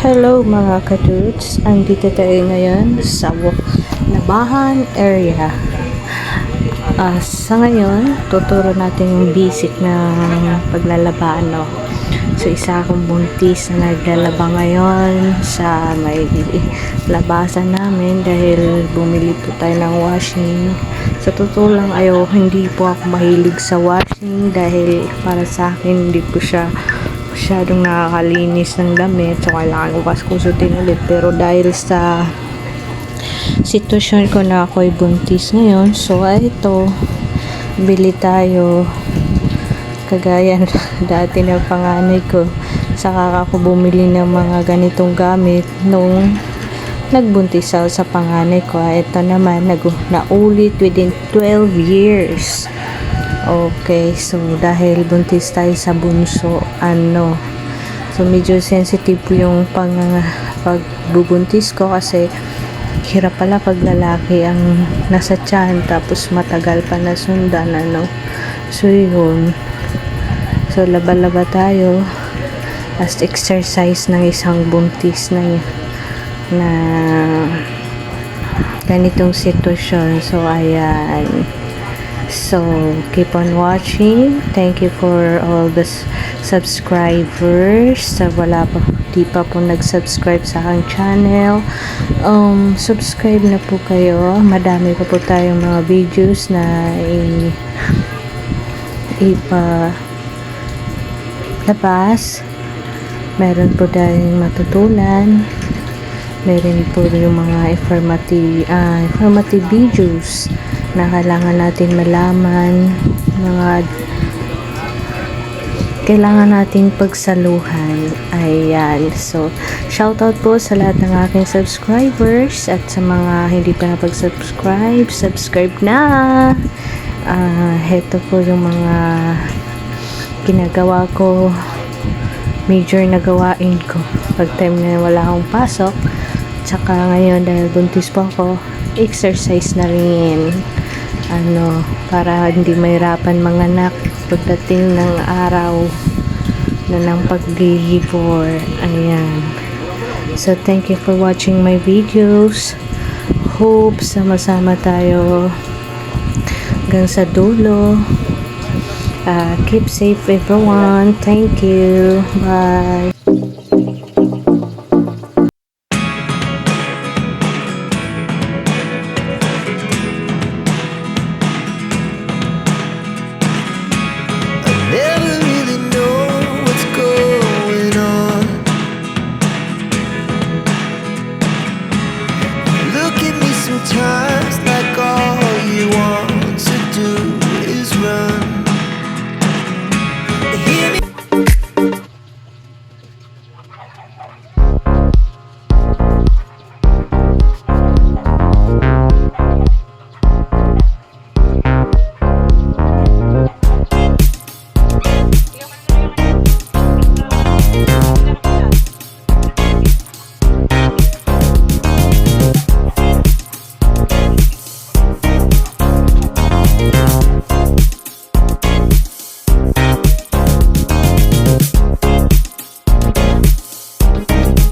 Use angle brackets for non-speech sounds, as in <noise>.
Hello mga katuts! Andito tayo ngayon sa Labahan area. Ah, sa ngayon, tuturo natin yung basic na paglalaba. No? So, isa akong buntis na naglalaba ngayon sa may labasan namin dahil bumili po tayo ng washing. Sa totoo lang, ayaw, hindi po ako mahilig sa washing dahil para sa akin, hindi po siya masyadong nakakalinis ng damit so kailangan ko paskusutin ulit. Pero dahil sa sitwasyon ko na ako'y buntis ngayon so ito bili tayo. Kagaya na <laughs> dati ng panganay ko saka ako bumili ng mga ganitong gamit nung nagbuntis ako sa panganay ko. Ito naman nag naulit within 12 years Okay, so dahil buntis tayo sa bunso, ano, so medyo sensitive yung pang, pagbubuntis ko kasi hirap pala pag lalaki ang nasa tiyan tapos matagal pa na sundan, ano. So yun, so laba-laba tayo as exercise ng isang buntis na na ganitong sitwasyon. So ayan. So, keep on watching. Thank you for all the subscribers. Sa wala pa, di pa po nag-subscribe sa aking channel. Um, subscribe na po kayo. Madami pa po tayong mga videos na i ipa labas. Meron po tayong matutunan. Meron po yung mga informative, ah, informative videos na kailangan natin malaman mga kailangan natin pagsaluhan. Ayan. So shoutout po sa lahat ng aking subscribers at sa mga hindi pa napag-subscribe subscribe na! Ah heto po yung mga ginagawa ko major na gawain ko. Pag time na wala akong pasok tsaka ngayon dahil buntis po ako exercise na rin. Ano para hindi mahirapan mga anak pagdating ng araw na ng pag-labor ayan. So thank you for watching my videos. Hope sama-sama tayo hanggang sa dulo Ah, keep safe everyone. Thank you. Bye